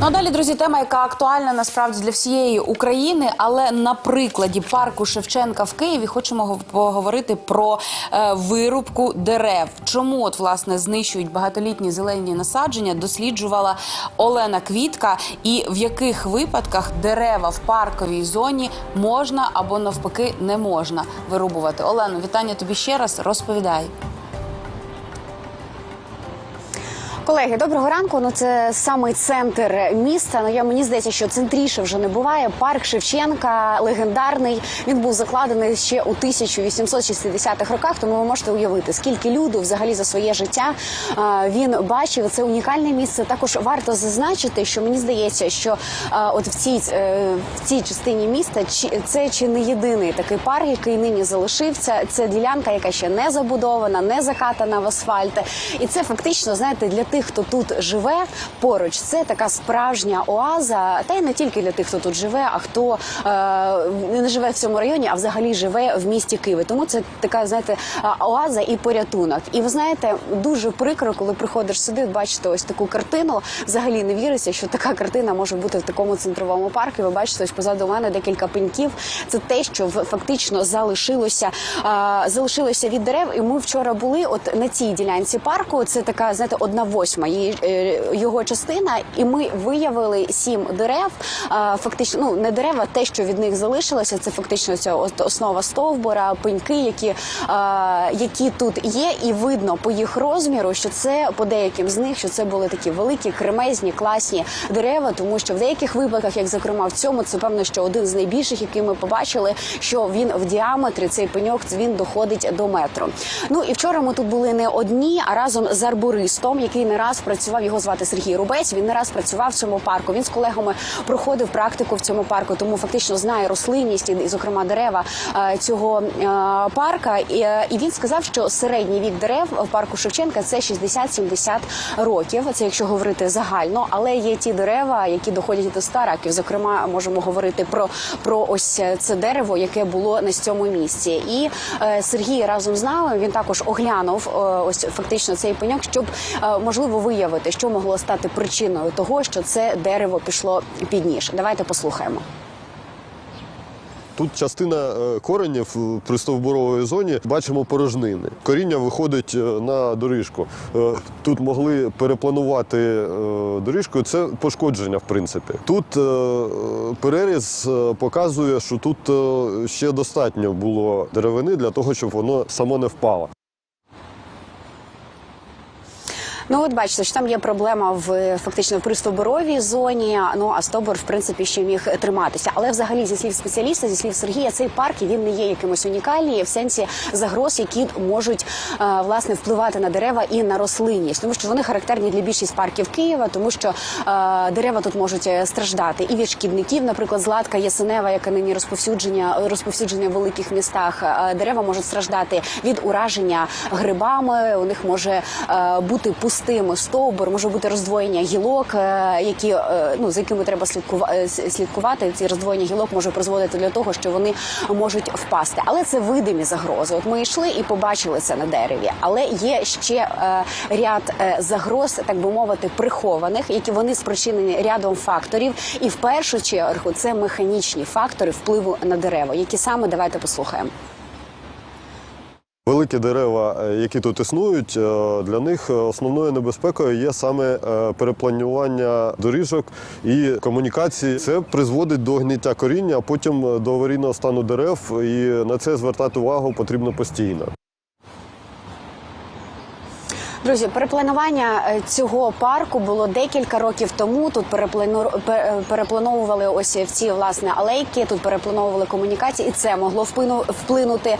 Ну а далі, друзі, тема, яка актуальна насправді для всієї України, але на прикладі парку Шевченка в Києві хочемо поговорити про е, вирубку дерев. Чому от власне знищують багатолітні зелені насадження? Досліджувала Олена Квітка, і в яких випадках дерева в парковій зоні можна або навпаки не можна вирубувати. Олено, вітання тобі ще раз. Розповідай. Колеги, доброго ранку. Ну це самий центр міста. Ну я мені здається, що центріше вже не буває. Парк Шевченка легендарний. Він був закладений ще у 1860-х роках. Тому ви можете уявити, скільки люду взагалі за своє життя е, він бачив. Це унікальне місце. Також варто зазначити, що мені здається, що е, от в цій е, в цій частині міста це чи не єдиний такий парк, який нині залишився. Це ділянка, яка ще не забудована, не закатана в асфальт. І це фактично, знаєте, для тих, хто тут живе поруч, це така справжня оаза. Та й не тільки для тих, хто тут живе, а хто е, не живе в цьому районі, а взагалі живе в місті Києві. Тому це така, знаєте, оаза і порятунок. І ви знаєте, дуже прикро, коли приходиш сюди, бачите ось таку картину. Взагалі не віриться, що така картина може бути в такому центровому парку. Ви бачите, ось позаду мене декілька пеньків. Це те, що фактично залишилося, а, залишилося від дерев. І ми вчора були от на цій ділянці парку. Це така, знаєте, одна восьма її, е, його частина. І ми виявили сім дерев. Фактично, ну не дерева, те, що від них залишилося, це фактично ця основа стовбура, пеньки, які, які тут є, і видно по їх розміру, що це по деяким з них, що це були такі великі, кремезні, класні дерева, тому що в деяких випадках, як зокрема в цьому, це певно, що один з найбільших, який ми побачили, що він в діаметрі цей пеньок він доходить до метру. Ну і вчора ми тут були не одні, а разом з арбористом, який не раз працював. Його звати Сергій Рубець. Він не раз працював в цьому парку. Він з колегами проходив практику в цьому парку, тому фактично знає рослинність і, зокрема, дерева е, цього е, парка. І, е, він сказав, що середній вік дерев в парку Шевченка це 60-70 років. Це якщо говорити загально, але є ті дерева, які доходять до 100 років. Зокрема, можемо говорити про, про ось це дерево, яке було на цьому місці. І Сергій разом з нами він також оглянув ось фактично цей пеньок, щоб е, можливо виявити, що могло стати причиною того, що це дерево пішло під ніж. Давайте послухаємо. Тут частина е, коренів в пристовбуровій зоні бачимо порожнини. Коріння виходить е, на доріжку. Е, Тут могли перепланувати доріжку. Це пошкодження, в принципі. Тут переріз показує, що тут ще достатньо було деревини для того, щоб воно само не впало. Ну от бачите, що там є проблема в фактично в пристовбуровій зоні. Ну а стовбур, в принципі, ще міг триматися. Але взагалі, зі слів спеціаліста, зі слів Сергія, цей парк він не є якимось унікальний в сенсі загроз, які можуть е, власне впливати на дерева і на рослинність, тому що вони характерні для більшість парків Києва, тому що е, дерева тут можуть е, страждати і від шкідників, наприклад, златка ясенева, яка нині розповсюдження розповсюдження в великих містах. Дерева можуть страждати від ураження грибами. У них може бути пустим стовбур, може бути роздвоєння гілок, е, які е, ну за якими треба е, слідкувати. Ці роздвоєння гілок може призводити до того, що вони можуть впасти. Але це видимі загрози. От ми йшли і побачили це на дереві. Але є ще ряд загроз, так би мовити, прихованих, які вони спричинені рядом факторів. І в першу чергу це механічні фактори впливу на дерева. Які саме давайте послухаємо. Великі дерева, е, які тут існують, е, для них е, основною небезпекою є саме перепланювання доріжок і комунікації. Це призводить до гниття коріння, а потім до аварійного стану дерев. І на це звертати увагу потрібно постійно. Друзі, перепланування е, цього парку було декілька років тому. Тут переплану... переплановували ось в ці власне алейки. Тут переплановували комунікації, і це могло вплину... вплинути е,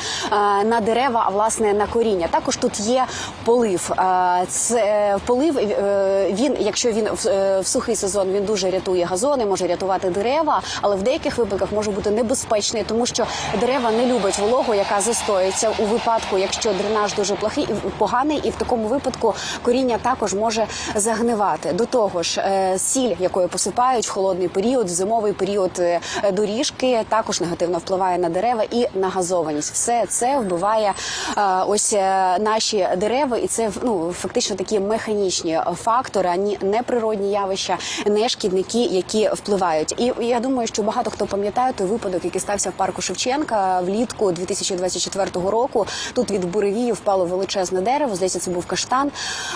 на дерева, а власне на коріння. Також тут є полив. Е, Це е, полив. е, Він, якщо він в, е, сухий сезон, він дуже рятує газони, може рятувати дерева, але в деяких випадках може бути небезпечний, тому що дерева не люблять вологу, яка застоїться у випадку, якщо дренаж дуже плохий і поганий, і в такому випадку випадку коріння також може загнивати. До того ж, е, сіль, якою посипають в холодний період, в зимовий період е, доріжки, також негативно впливає на дерева і на газованість. Все це вбиває е, ось наші дерева, і це ну фактично такі механічні фактори, а ні не природні явища, не шкідники, які впливають. І я думаю, що багато хто пам'ятає той випадок, який стався в парку Шевченка влітку 2024 року. Тут від буревію впало величезне дерево. Здається, це був каштан.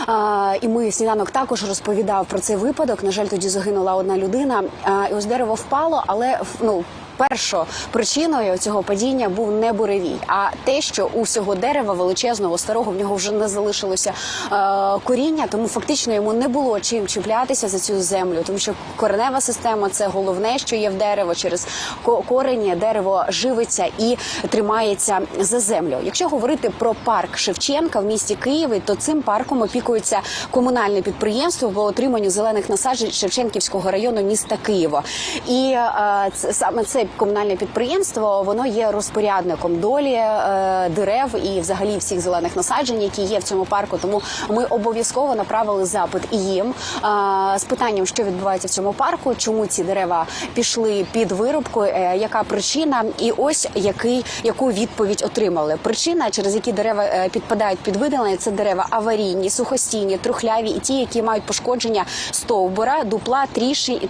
А, і ми сніданок також розповідав про цей випадок. На жаль, тоді загинула одна людина. А, і ось дерево впало, але ну. Першою причиною цього падіння був не буревій, а те, що у всього дерева величезного старого в нього вже не залишилося е, коріння, тому фактично йому не було чим чіплятися за цю землю, тому що коренева система це головне, що є в дерево. Через ко- корені дерево живиться і тримається за землю. Якщо говорити про парк Шевченка в місті Києві, то цим парком опікується комунальне підприємство по отриманню зелених насаджень Шевченківського району міста Києва. І е, це, саме це комунальне підприємство воно є розпорядником долі е, дерев і взагалі всіх зелених насаджень, які є в цьому парку. Тому ми обов'язково направили запит їм е, з питанням, що відбувається в цьому парку, чому ці дерева пішли під вирубку, е, яка причина, і ось який яку відповідь отримали. Причина, через які дерева підпадають під видалення, це дерева аварійні, сухостійні, трухляві і ті, які мають пошкодження стовбура, дупла,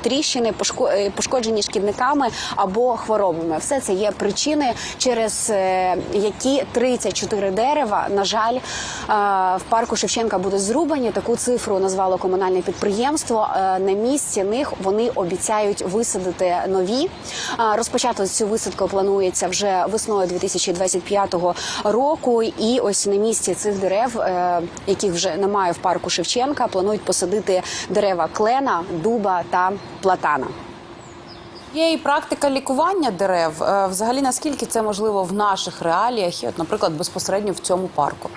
тріщини, пошко- пошкоджені шкідниками або хворобами. Все це є причини, через е, які 34 дерева, на жаль, е, в парку Шевченка будуть зрубані. Таку цифру назвало комунальне підприємство. Е, На місці них вони обіцяють висадити нові. Розпочати цю висадку планується вже весною 2025 року. І ось на місці цих дерев, яких вже немає в парку Шевченка, планують посадити дерева клена, дуба та платана. Є і практика лікування дерев. Е, Взагалі, наскільки це можливо в наших реаліях, і от, наприклад, безпосередньо в цьому парку?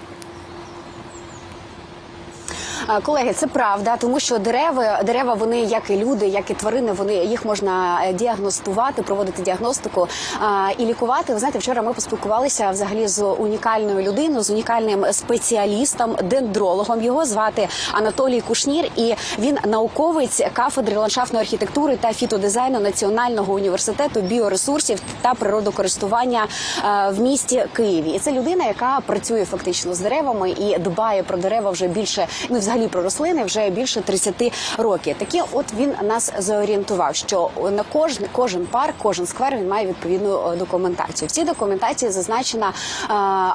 Колеги, це правда, тому що дерева, дерева, вони як і люди, як і тварини, вони їх можна е, діагностувати, проводити діагностику а, і лікувати. Ви знаєте, вчора ми поспілкувалися взагалі з унікальною людиною, з унікальним спеціалістом, дендрологом. Його звати Анатолій Кушнір, і він науковець кафедри ландшафтної архітектури та фітодизайну Національного університету біоресурсів та природокористування е, в місті Києві. І це людина, яка працює фактично з деревами і дбає про дерева вже більше, ну взагалі про рослини вже більше 30 років. Такі, от він нас зорієнтував, що на кожен кожен парк, кожен сквер він має відповідну е, документацію. В цій документації зазначена е,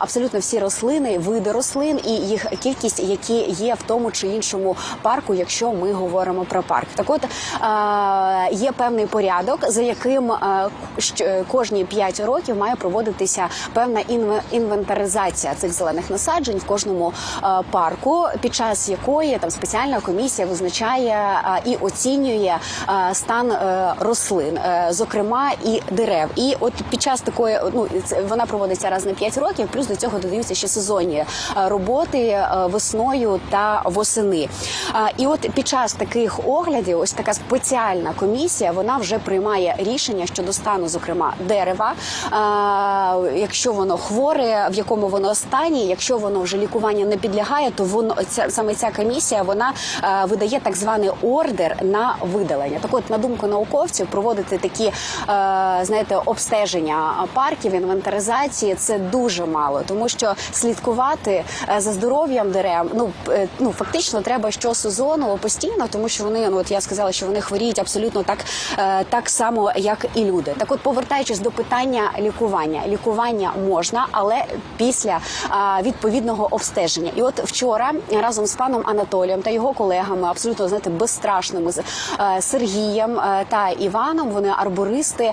абсолютно всі рослини, види рослин і їх кількість, які є в тому чи іншому парку, якщо ми говоримо про парк. Так, от е, є певний порядок, за яким е, кожні 5 років має проводитися певна інве- інвентаризація цих зелених насаджень в кожному е, парку, під час якої там спеціальна комісія визначає е, і оцінює е, стан е, рослин, е, зокрема і дерев. І от під час такої, ну це- вона проводиться раз на 5 років, плюс до цього додаються ще сезонні е, роботи е, весною та восени. Е, І от під час таких оглядів, ось така спеціальна комісія, вона вже приймає рішення щодо стану, зокрема дерева, е, якщо воно хворе, в якому воно стані, якщо воно вже лікування не підлягає, то воно ця саме ця комісія вона е, видає так званий ордер на видалення. Так, от на думку науковців, проводити такі е, знаєте обстеження парків, інвентаризації це дуже мало, тому що слідкувати е, за здоров'ям дерев, ну ну фактично треба щосезону постійно, тому що вони ну от я сказала, що вони хворіють абсолютно так, так само, як і люди. Так, от повертаючись до питання лікування, лікування можна, але після відповідного обстеження. І от вчора разом з паном Анатолієм та його колегами, абсолютно знаєте, безстрашними з е, Сергієм е, та Іваном. Вони арбористи. е,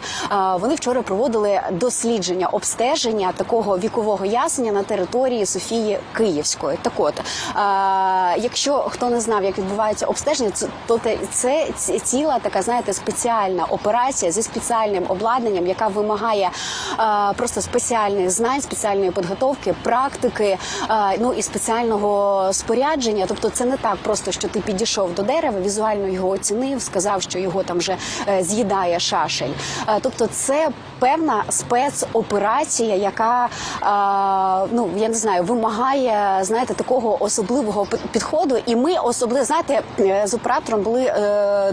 Вони вчора проводили дослідження обстеження такого вікового ясеня на території Софії Київської. Так от, якщо хто не знав, як відбувається обстеження, то це ціла така, знаєте, спеціальна операція зі спеціальним обладнанням, яка вимагає просто спеціальних знань, спеціальної підготовки, практики, ну і спеціального спорядження. Тобто Тобто, це не так просто, що ти підійшов до дерева, візуально його оцінив, сказав, що його там вже е, з'їдає шашель. Е, Тобто, це певна спецоперація, яка е, ну я не знаю, вимагає знаєте такого особливого підходу. І ми особливо знаєте, з оператором були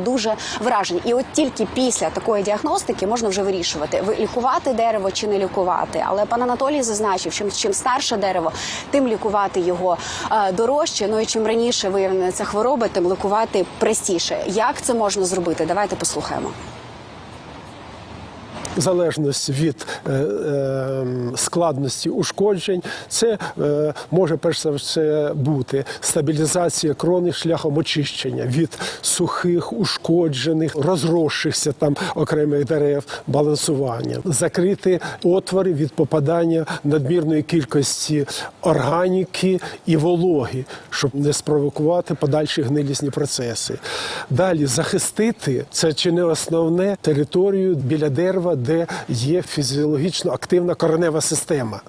дуже вражені. І от тільки після такої діагностики можна вже вирішувати, ви лікувати дерево чи не лікувати. Але пан Анатолій зазначив, що чим старше дерево, тим лікувати його дорожче. Ну і чим раніше виявлена ця хвороба, тим лікувати простіше. Як це можна зробити? Давайте послухаємо. Залежність від е, е, складності ушкоджень, це е, може перш за все бути стабілізація крони шляхом очищення від сухих, ушкоджених, розросшихся там окремих дерев, балансування, закрити отвори від попадання надмірної кількості органіки і вологи, щоб не спровокувати подальші гнилісні процеси. Далі захистити це чи не основне територію біля дерева, де є фізіологічно активна коренева система.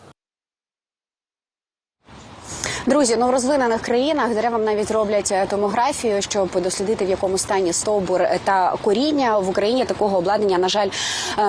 Друзі, ну в розвинених країнах деревам навіть роблять е, томографію, щоб дослідити в якому стані стовбур та коріння. В Україні такого обладнання, на жаль, е,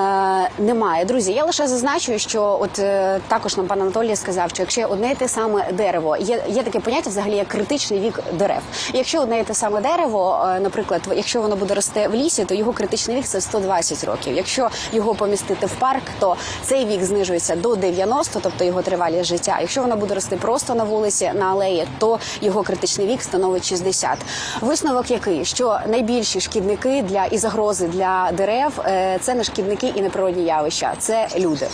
немає. Друзі, я лише зазначу, що от е, також нам пан Анатолій сказав, що якщо одне і те саме дерево, є, є таке поняття взагалі як критичний вік дерев. Якщо одне і те саме дерево, наприклад, якщо воно буде рости в лісі, то його критичний вік це 120 років. Якщо його помістити в парк, то цей вік знижується до 90, тобто його тривалість життя. Якщо воно буде рости просто на вулиці на алеї, то його критичний вік становить 60. Висновок який, що найбільші шкідники для і загрози для дерев е, це не шкідники і не природні явища, це люди.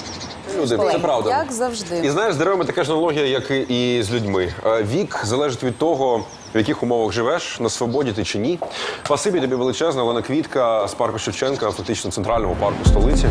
Люди, це правда. Як завжди. І знаєш, з деревами така ж аналогія, як і- з людьми. Е, Вік залежить від того, в яких умовах живеш, на свободі ти чи ні. Спасибі тобі величезна, Олена Квітка з парку Шевченка, фактично центрального парку столиці.